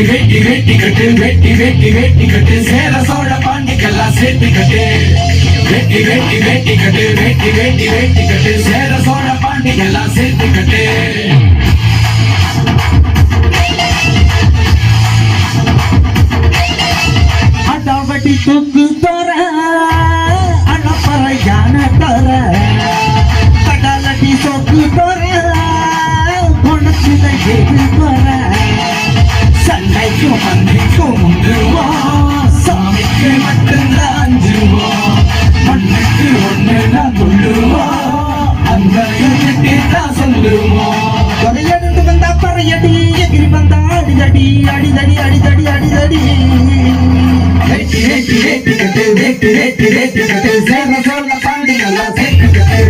வெட்டி கட்டு வெட்டி வெட்டி வெட்டி கட்டு சேர சோழ பாண்டிக்கெல்லாம் சேர்த்து கட்டு வெட்டி வெட்டி வெட்டி கட்டு வெட்டி வெட்டி வெட்டி கட்டு சேர சோழ பாண்டிக்கெல்லாம் சேர்த்து கட்டு அடாவடி தொங்கு தர அழப்பற தர பறையடி எகிரி வந்தா அடிதடி அடிதடி அடிதடி அடிதடி. வெட்டி வெட்டி வெட்டி கட்டு வெட்டி வெட்டி வெட்டி கட்டு. சேர சோழ பாண்டியெல்லாம் சேர்த்து கட்டு.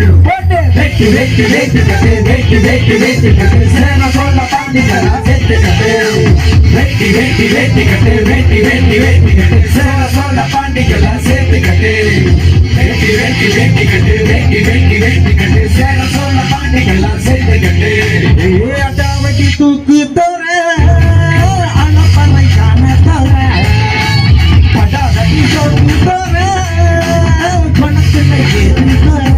வெட்டி வெட்டி வெட்டி கட்டு வெட்டி வெட்டி வெட்டி கட்டு. சேர சோழ பாண்டியெல்லாம் சேர்த்து கட்டு. வெட்டி வெட்டி வெட்டி கட்டு வெட்டி வெட்டி வெட்டி கட்டு. சேர சோழ பாண்டியெல்லாம் சேர்த்து கட்டு. வெட்டி வெட்டி வெட்டி கட்டு வெட்டி வெட்டி வெட்டி கட்டு. சேர சோழ பாண்டியெல்லாம் சேர்த்து கட்டு. தூக்கு தோற அழப்பற யானை தர கடலடி சொக்கு தோற குணத்தில எது தர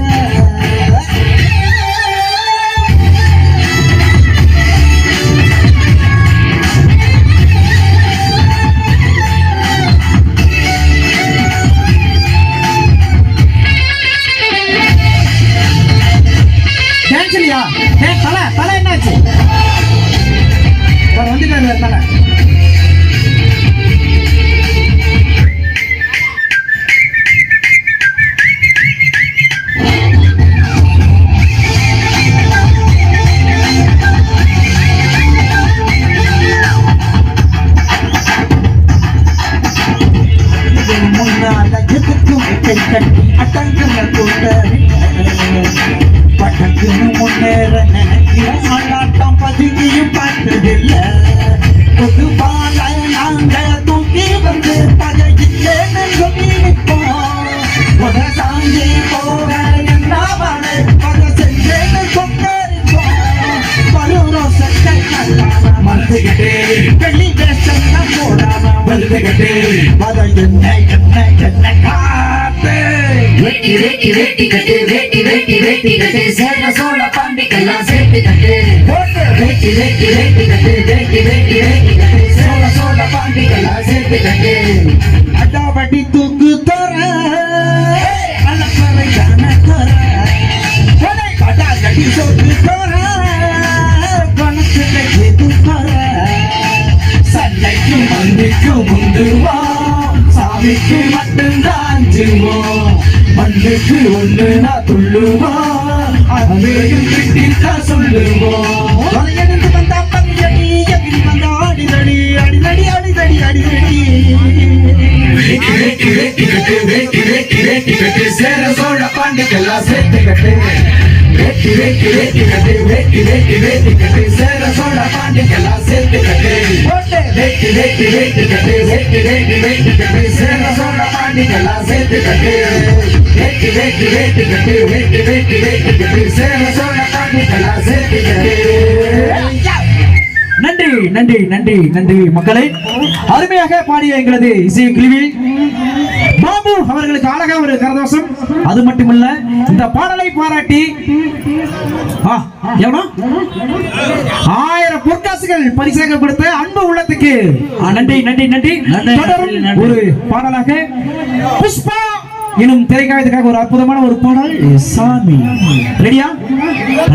தலை தலை என்னாச்சு lihat mana Akan kena kota Pada kena munera போடாம மறுத்துக்கிட்டு மத என்ன என்ன என்ன காத்து வெட்டி வெட்டி வெட்டி கட்டு வெட்டி வெட்டி வெட்டி கட்டு சேர சோழ பாண்டிக்கெல்லாம் சேர்த்து கட்டு வெட்டி வெட்டி வெட்டி கட்டு வெட்டி வெட்டி வெட்டி கட்டு சேர சோழ பாண்டிக்கெல்லாம் சேர்த்து கட்டு அடாவடி தூக்கு மண்ணுக்கு மட்டும்தான் அஞ்சுவோம் மண்ணுக்கு ஒண்ணு நான் துள்ளுவோம் அதையும் திட்டித்தான் சொல்லுவோம் கொலையெடுத்து வந்தா பங்கியடி எகிரி வந்தா அடிதடி அடிதடி அடிதடி அடிதடி. கட்டு கட்டு சேர சோழ பாண்டிக்கெல்லாம் சேர்த்து கட்டு. வெட்டி வெட்டி வெட்டி கட்டு வெட்டி வெட்டி வெட்டி கட்டு சேர சோழ பாண்டிக்கெல்லாம் சேர்த்து கட்டு போட்டு வெட்டி வெட்டி வெட்டி கட்டு வெட்டி வெட்டி வெட்டி கட்டு சேர சோழ பாண்டிக்கெல்லாம் சேர்த்து கட்டு வெட்டி வெட்டி வெட்டி கட்டு வெட்டி வெட்டி வெட்டி கட்டு சேர சோழ பாண்டிக்கெல்லாம் சேர்த்து கட்டு நன்றி நன்றி நன்றி நன்றி மக்களை. அருமையாக பாடிய எங்களது இசை கிளிவி பாபு அவர்களுக்கு அழகா ஒரு கரதோஷம். அது மட்டுமல்ல இந்த பாடலை பாராட்டி ஆயிரம் பொற்காசுகள் பரிசாக கொடுத்த அன்பு உள்ளத்துக்கு. நன்றி நன்றி நன்றி. தொடரும். ஒரு பாடலாக புஷ்பா எனும் திரைக்காயத்துக்காக ஒரு அற்புதமான ஒரு பாடல். சாமி. ரெடியா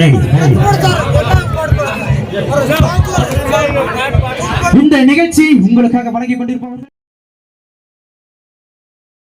ரெடி இந்த நிகழ்ச்சி உங்களுக்காக வழங்கிக் கொண்டிருப்பவர்கள்